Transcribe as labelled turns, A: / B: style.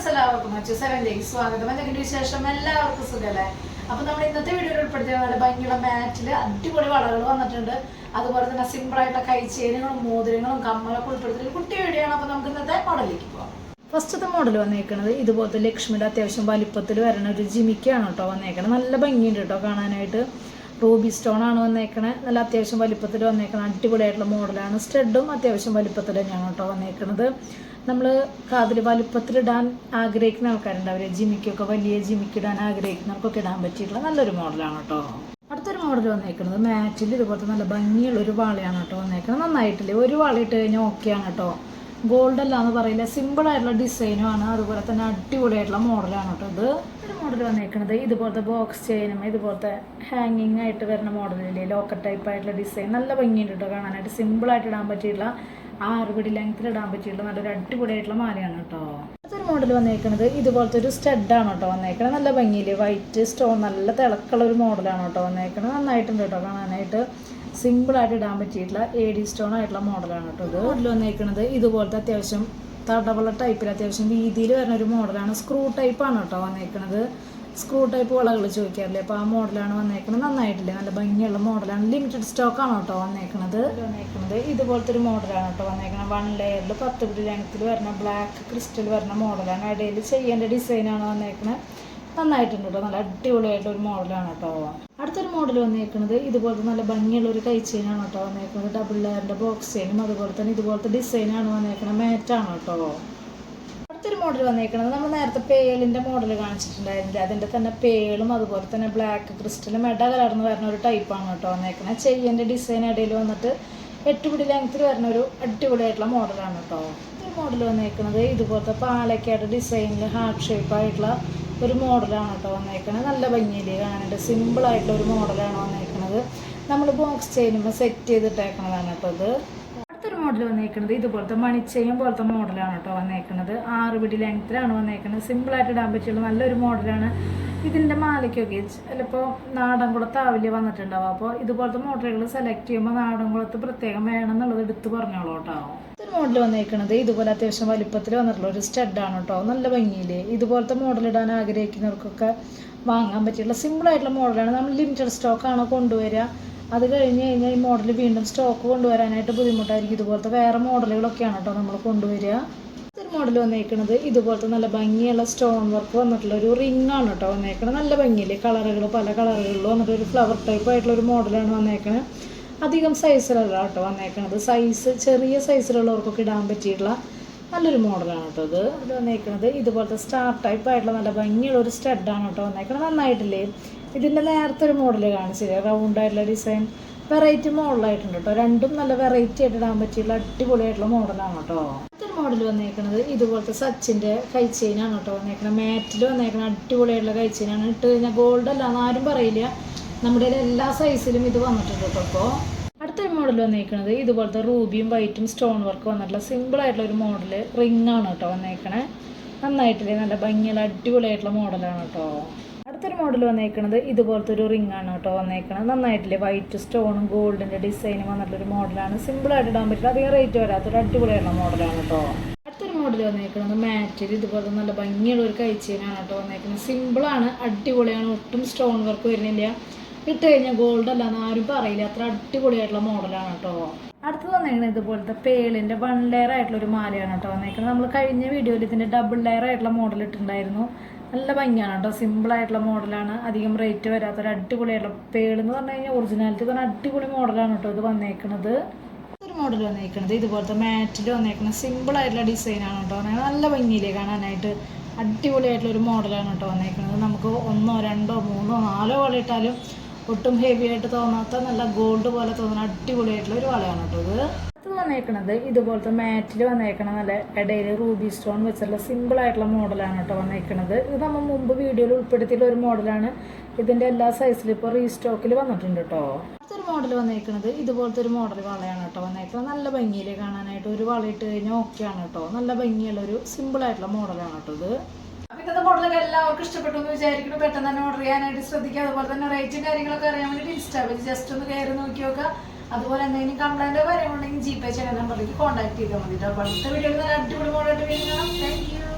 A: Friends എല്ലാവർക്കും മറ്റു days സ്വാഗതം. എന്തെങ്കിലും വിശേഷം എല്ലാവർക്കും സുഖമല്ലേ അപ്പൊ നമ്മൾ ഇന്നത്തെ വീഡിയോയിൽ ഉൾപ്പെടുത്തിയ നല്ല ഭംഗിയുള്ള മാറ്റിൽ അടിപൊളി വളകൾ വന്നിട്ടുണ്ട്. അതുപോലെ തന്നെ സിമ്പിൾ ആയിട്ടുള്ള ചെയിനുകളും മോതിരങ്ങളും കമ്മലൊക്കെ ഉൾപ്പെടുത്തിയ കുട്ടി വീഡിയോ ആണ്. അപ്പൊ നമുക്ക് ഇന്നത്തെ മോഡലിലേക്ക് പോകാം ഫസ്റ്റത്തെ മോഡൽ വന്നേക്കണത് ഇതുപോലത്തെ ലക്ഷ്മിയുടെ അത്യാവശ്യം വലിപ്പത്തിൽ വരണ ഒരു ജിമിക്കാണ് കേട്ടോ വന്നേക്കണത്. നല്ല ഭംഗിയുണ്ട് കേട്ടോ കാണാനായിട്ട്. റൂബി സ്റ്റോൺ ആണ് വന്നേക്കണേ. നല്ല അത്യാവശ്യം വലിപ്പത്തിൽ വന്നേക്കണം. അടിപൊളിയായിട്ടുള്ള മോഡലാണ്. സ്റ്റഡും അത്യാവശ്യം വലിപ്പത്തിൽ തന്നെയാണ് കേട്ടോ വന്നേക്കണത്. നമ്മൾ കാതിൽ വലിപ്പത്തിലിടാൻ ആഗ്രഹിക്കുന്ന ആൾക്കാരുണ്ടാവില്ലേ ജിമിക്കൊക്കെ വലിയ ജിമിക്ക് ഇടാൻ ആഗ്രഹിക്കുന്നവർക്കൊക്കെ ഇടാൻ പറ്റിയിട്ടുള്ള നല്ലൊരു മോഡലാണ് കേട്ടോ. അടുത്തൊരു മോഡൽ വന്നേക്കുന്നത് മാറ്റിൽ ഇതുപോലത്തെ നല്ല ഭംഗിയുള്ള ഒരു വാളയാണ് കേട്ടോ വന്നേക്കുന്നത് നന്നായിട്ടില്ലേ? ഒരു വാള ഇട്ട് കഴിഞ്ഞാൽ ഓക്കെയാണ് കേട്ടോ. ഗോൾഡ് അല്ല എന്ന് പറയില്ല? സിമ്പിൾ ആയിട്ടുള്ള ഡിസൈനും ആണ്. അതുപോലെ തന്നെ അടിപൊളിയായിട്ടുള്ള മോഡലാണ് കേട്ടോ ഇത്. ഒരു മോഡൽ വന്നേക്കുന്നത് ഇതുപോലത്തെ ബോക്സ് ചെയിനും ഇതുപോലത്തെ ഹാങ്ങിങ് ആയിട്ട് വരുന്ന മോഡലില്ലേ ലോക്കർ ടൈപ്പ് ആയിട്ടുള്ള ഡിസൈൻ നല്ല ഭംഗിയുണ്ട് കേട്ടോ കാണാനായിട്ട്. സിമ്പിൾ ആയിട്ട് ഇടാൻ പറ്റിയിട്ടുള്ള ആറ് പിടി ലെങ്ത്തിൽ ഇടാൻ പറ്റിയിട്ടുള്ള നല്ലൊരു അടിപൊളിയായിട്ടുള്ള മാലയാണ് കേട്ടോ. അടുത്തൊരു മോഡൽ വന്നേക്കുന്നത് ഇതുപോലത്തെ ഒരു സ്റ്റഡാണ് കേട്ടോ വന്നേക്കണത്. നല്ല ഭംഗിയില്ലേ? വൈറ്റ് സ്റ്റോൺ നല്ല തിളക്കുള്ള ഒരു മോഡലാണ് കേട്ടോ വന്നേക്കണത്. നന്നായിട്ടുണ്ട് കേട്ടോ കാണാനായിട്ട്. സിമ്പിളായിട്ട് ഇടാൻ പറ്റിയിട്ടുള്ള എ ഡി സ്റ്റോൺ ആയിട്ടുള്ള മോഡലാണ് കേട്ടോ ഇത്. മോഡൽ വന്നേക്കുന്നത് ഇതുപോലത്തെ അത്യാവശ്യം തടവള ടൈപ്പിൽ അത്യാവശ്യം വീതിയിൽ വരുന്ന ഒരു മോഡലാണ് സ്ക്രൂ ടൈപ്പാണ് കേട്ടോ വന്നേക്കുന്നത് സ്ക്രൂ ടൈപ്പ് വളകൾ ചോദിക്കാറില്ലേ? അപ്പോൾ ആ മോഡലാണ് വന്നേക്കുന്നത് നന്നായിട്ടില്ലേ? നല്ല ഭംഗിയുള്ള മോഡലാണ് ലിമിറ്റഡ് സ്റ്റോക്കാണ് കേട്ടോ വന്നേക്കുന്നത് വന്നേക്കുന്നത് ഇതുപോലത്തെ ഒരു മോഡലാണ് കേട്ടോ വന്നേക്കുന്നത് വൺ ലെയറിൽ പത്ത് പിടി ലെങ്ത്തിൽ വരുന്ന ബ്ലാക്ക് ക്രിസ്റ്റൽ വരുന്ന മോഡലാണ് ഇടയിൽ ചെയ്യേണ്ട ഡിസൈനാണ് വന്നേക്കുന്നത് നന്നായിട്ടുണ്ട് കേട്ടോ നല്ല അടിപൊളിയായിട്ട് ഒരു മോഡലാണ് കേട്ടോ അടുത്തൊരു മോഡൽ വന്നേക്കുന്നത് ഇതുപോലത്തെ നല്ല ഭംഗിയുള്ള ഒരു കൈ ചെയിനാണ് കേട്ടോ വന്നേക്കുന്നത് ഡബിൾ ലെയറിന്റെ ബോക്സ് ചെയിനും അതുപോലെ തന്നെ ഇതുപോലത്തെ ഡിസൈനാണ് വന്നേക്കുന്നത് മാറ്റാണ് കേട്ടോ അടുത്തൊരു മോഡൽ വന്നേക്കുന്നത് നമ്മൾ നേരത്തെ പേളിന്റെ മോഡൽ കാണിച്ചിട്ടുണ്ടായിരുന്നില്ല? അതിന്റെ തന്നെ പേളും അതുപോലെ തന്നെ ബ്ലാക്ക് ക്രിസ്റ്റലും മെഡ കലർന്ന് വരുന്ന ഒരു ടൈപ്പാണ് കേട്ടോ വന്നേക്കുന്നത് ചെയ്യന്റെ ഡിസൈൻ ഇടയിൽ വന്നിട്ട് എട്ടുപിടി ലെങ്ത്തിൽ വരുന്ന ഒരു അടിപൊളിയായിട്ടുള്ള മോഡലാണ് കേട്ടോ ഈ മോഡൽ വന്നേക്കുന്നത് ഇതുപോലത്തെ പാലക്കാട് ഡിസൈനിൽ ഹാർട്ട് ഷേപ്പ് ആയിട്ടുള്ള ഒരു മോഡലാണ് കേട്ടോ വന്നേക്കുന്നത് നല്ല ഭംഗിയിൽ കാണുന്നുണ്ട് സിമ്പിളായിട്ടുള്ള ഒരു മോഡലാണ് വന്നേക്കുന്നത് നമ്മൾ ബോക്സ് ചെയ്യുമ്പോൾ സെറ്റ് ചെയ്തിട്ടേക്കണതാണ് കേട്ടോ ഇത്. അടുത്തൊരു മോഡൽ വന്നേക്കുന്നത് ഇതുപോലത്തെ മണിച്ചയും പോലത്തെ മോഡലാണ് കേട്ടോ വന്നേക്കുന്നത് ആറ് പിടി ലെങ്ത്തിലാണ് വന്നേക്കുന്നത് സിമ്പിളായിട്ട് ഇടാൻ പറ്റിയുള്ള നല്ലൊരു മോഡലാണ് ഇതിന്റെ മാലയ്ക്കൊക്കെ ചിലപ്പോൾ നാടൻകുളത്ത് ആവില്യ വന്നിട്ടുണ്ടാവും അപ്പോൾ ഇതുപോലത്തെ മോഡലുകൾ സെലക്ട് ചെയ്യുമ്പോൾ നാടൻകുളത്ത് പ്രത്യേകം വേണം എന്നുള്ളത് എടുത്ത് പറഞ്ഞോളൂ കേട്ടോ. ഇതൊരു മോഡൽ വന്നേക്കുന്നത് ഇതുപോലെ അത്യാവശ്യം വലിപ്പത്തിൽ വന്നിട്ടുള്ള ഒരു സ്റ്റഡാണ് കേട്ടോ. നല്ല ഭംഗിയിൽ ഇതുപോലത്തെ മോഡൽ ഇടാൻ ആഗ്രഹിക്കുന്നവർക്കൊക്കെ വാങ്ങാൻ പറ്റിയുള്ള സിമ്പിളായിട്ടുള്ള മോഡലാണ് നമ്മൾ ലിമിറ്റഡ് സ്റ്റോക്കാണ് കൊണ്ടുവരിക. അത് കഴിഞ്ഞ് കഴിഞ്ഞാൽ ഈ മോഡൽ വീണ്ടും സ്റ്റോക്ക് കൊണ്ടുവരാനായിട്ട് ബുദ്ധിമുട്ടായിരിക്കും. ഇതുപോലത്തെ വേറെ മോഡലുകളൊക്കെയാണ് കേട്ടോ നമ്മൾ കൊണ്ടുവരിക. ഒരു മോഡൽ വന്നേക്കുന്നത് ഇതുപോലത്തെ നല്ല ഭംഗിയുള്ള സ്റ്റോൺ വർക്ക് വന്നിട്ടുള്ള ഒരു റിംഗ് ആണ് കേട്ടോ വന്നേക്കണത്. നല്ല ഭംഗിയില്ലേ? കളറുകൾ പല കളറുകളിൽ വന്നിട്ട് ഒരു ഫ്ലവർ ടൈപ്പ് ആയിട്ടുള്ള ഒരു മോഡലാണ് വന്നേക്കുന്നത് അധികം സൈസിലല്ല കേട്ടോ വന്നേക്കണത്. സൈസ് ചെറിയ സൈസിലുള്ളവർക്കൊക്കെ ഇടാൻ പറ്റിയിട്ടുള്ള നല്ലൊരു മോഡലാണ് കേട്ടോ ഇത്. ഇത് വന്നേക്കുന്നത് ഇതുപോലത്തെ സ്റ്റാർ ടൈപ്പ് ആയിട്ടുള്ള നല്ല ഭംഗിയുള്ള ഒരു സ്റ്റഡാണ് കേട്ടോ വന്നേക്കുന്നത് നന്നായിട്ടില്ലേ? ഇതിന്റെ നേരത്തെ ഒരു മോഡൽ കാണിച്ചില്ലേ? റൗണ്ട് ആയിട്ടുള്ള ഡിസൈൻ വെറൈറ്റി മോഡലായിട്ടുണ്ട് കേട്ടോ രണ്ടും നല്ല വെറൈറ്റി ആയിട്ട് ഇടാൻ പറ്റിയുള്ള അടിപൊളിയായിട്ടുള്ള മോഡലാണ് കേട്ടോ മോഡൽ വന്നേക്കുന്നത് ഇതുപോലത്തെ സച്ചിന്റെ കൈ ചെയിനാണ് കേട്ടോ വന്നേക്കുന്നത് മാറ്റിൽ വന്നേക്കുന്ന അടിപൊളിയായിട്ടുള്ള കൈ ചെയിനാണ് ഇട്ട് കഴിഞ്ഞാൽ ഗോൾഡ് അല്ല ആരും പറയില്ല. നമ്മുടെ എല്ലാ സൈസിലും ഇത് വന്നിട്ടുണ്ട് കേട്ടോ അപ്പോൾ അടുത്തൊരു മോഡൽ വന്നേക്കുന്നത് ഇതുപോലത്തെ റൂബിയും വൈറ്റും സ്റ്റോൺ വർക്ക് വന്നിട്ടുള്ള സിമ്പിൾ ആയിട്ടുള്ള ഒരു മോഡൽ റിംഗ് ആണ് കേട്ടോ വന്നേക്കണേ നന്നായിട്ടില്ലേ? നല്ല ഭംഗിയുള്ള അടിപൊളിയായിട്ടുള്ള മോഡലാണ് കേട്ടോ. അടുത്തൊരു മോഡൽ വന്നേക്കുന്നത് ഇതുപോലത്തെ ഒരു റിംഗ് ആണ് കേട്ടോ വന്നേക്കണത്. നന്നായിട്ടില്ലേ? വൈറ്റ് സ്റ്റോണും ഗോൾഡിന്റെ ഡിസൈനും വന്നിട്ടുള്ളൊരു മോഡലാണ് സിമ്പിൾ ആയിട്ട് ഇടാൻ പറ്റില്ല. അധികം റേറ്റ് വരാത്തൊരു അടിപൊളിയായിട്ടുള്ള മോഡലാണ് കേട്ടോ. അടുത്തൊരു മോഡൽ വന്നേക്കുന്നത് മാറ്റിൽ ഇതുപോലെ നല്ല ഭംഗിയുള്ള ഒരു കഴിച്ചേനാണ് കേട്ടോ വന്നേക്കുന്നത് സിമ്പിളാണ് അടിപൊളിയാണ്. ഒട്ടും സ്റ്റോൺ വർക്ക് വരുന്നില്ല. ഇട്ട് കഴിഞ്ഞാൽ ഗോൾഡ് അല്ല എന്ന് ആരും പറയില്ല. അത്ര അടിപൊളിയായിട്ടുള്ള മോഡലാണ് കേട്ടോ. അടുത്ത് വന്നേക്കുന്നത് ഇതുപോലത്തെ പേളിന്റെ വൺ ലെയർ ആയിട്ടുള്ള ഒരു മാലയാണ് കേട്ടോ വന്നേക്കുന്നത് നമ്മൾ കഴിഞ്ഞ വീഡിയോയിൽ ഇതിന്റെ ഡബിൾ ലെയർ ആയിട്ടുള്ള മോഡൽ ഇട്ടിട്ടുണ്ടായിരുന്നു. നല്ല ഭംഗിയാണ് കേട്ടോ. സിമ്പിൾ ആയിട്ടുള്ള മോഡലാണ് അധികം റേറ്റ് വരാത്തൊരു അടിപൊളിയായിട്ടുള്ള പേളെന്ന് പറഞ്ഞു കഴിഞ്ഞാൽ ഒറിജിനാലിറ്റി പറഞ്ഞാൽ അടിപൊളി മോഡലാണ് കേട്ടോ ഇത് വന്നേക്കുന്നത് ഒരു മോഡൽ വന്നേക്കുന്നത് ഇതുപോലത്തെ മാറ്റിൽ വന്നേക്കുന്ന സിമ്പിൾ ആയിട്ടുള്ള ഡിസൈനാണ് കേട്ടോ. പറഞ്ഞാൽ നല്ല ഭംഗിയിലേ കാണാനായിട്ട് അടിപൊളിയായിട്ടുള്ള ഒരു മോഡലാണ് കേട്ടോ വന്നേക്കുന്നത് നമുക്ക് ഒന്നോ രണ്ടോ മൂന്നോ നാലോ വള ഇട്ടാലും ഒട്ടും ഹെവി ആയിട്ട് തോന്നാത്ത നല്ല ഗോൾഡ് പോലെ തോന്നുന്ന അടിപൊളിയായിട്ടുള്ള ഒരു വളയാണ് കേട്ടോ ഇത്. ഇത് വന്നേക്കണത് ഇതുപോലത്തെ മാറ്റിൽ വന്നേക്കണ നല്ല ഇടയിൽ റൂബി സ്റ്റോൺ വെച്ചുള്ള സിമ്പിൾ ആയിട്ടുള്ള മോഡലാണ് കേട്ടോ വന്നേക്കണത്. ഇത് നമ്മൾ മുമ്പ് വീഡിയോയിൽ ഉൾപ്പെടുത്തിയിട്ടുള്ള ഒരു മോഡലാണ് ഇതിന്റെ എല്ലാ സൈസിലും ഇപ്പോൾ റീസ്റ്റോക്കിൽ വന്നിട്ടുണ്ട് കേട്ടോ. അടുത്തൊരു മോഡൽ വന്നേക്കണത് ഇതുപോലത്തെ ഒരു മോഡൽ വളയാണ് കേട്ടോ വന്നേക്കുന്നത് നല്ല ഭംഗിയിൽ കാണാനായിട്ട് ഒരു വളയിട്ട് കഴിഞ്ഞാൽ ഓക്കെയാണ് കേട്ടോ. നല്ല ഭംഗിയുള്ള ഒരു സിമ്പിൾ ആയിട്ടുള്ള മോഡലാണ് കേട്ടോ ഇത്. ഇന്നത്തെ മോഡലൊക്കെ എല്ലാവർക്കും ഇഷ്ടപ്പെട്ടു എന്ന് വിചാരിക്കുന്നു. പെട്ടെന്ന് തന്നെ ഓർഡർ ചെയ്യാനായിട്ട് ശ്രദ്ധിക്കുക. അതുപോലെ തന്നെ റേറ്റും കാര്യങ്ങളൊക്കെ അറിയാൻ വേണ്ടി ഇൻസ്റ്റാ പേജ് ജസ്റ്റ് ഒന്ന് കയറി നോക്കി നോക്കുക. അതുപോലെ എന്തെങ്കിലും കംപ്ലൈന്റോ കാര്യങ്ങളുണ്ടെങ്കിൽ ജി പേ ചെയ്യാൻ നമ്പറിലേക്ക് കോൺടാക്ട് ചെയ്താൽ മതി അപ്പോൾ അടുത്ത വീഡിയോയിൽ നല്ല അടിപൊളി മോഡലായിട്ട് വീണ്ടും താങ്ക് യു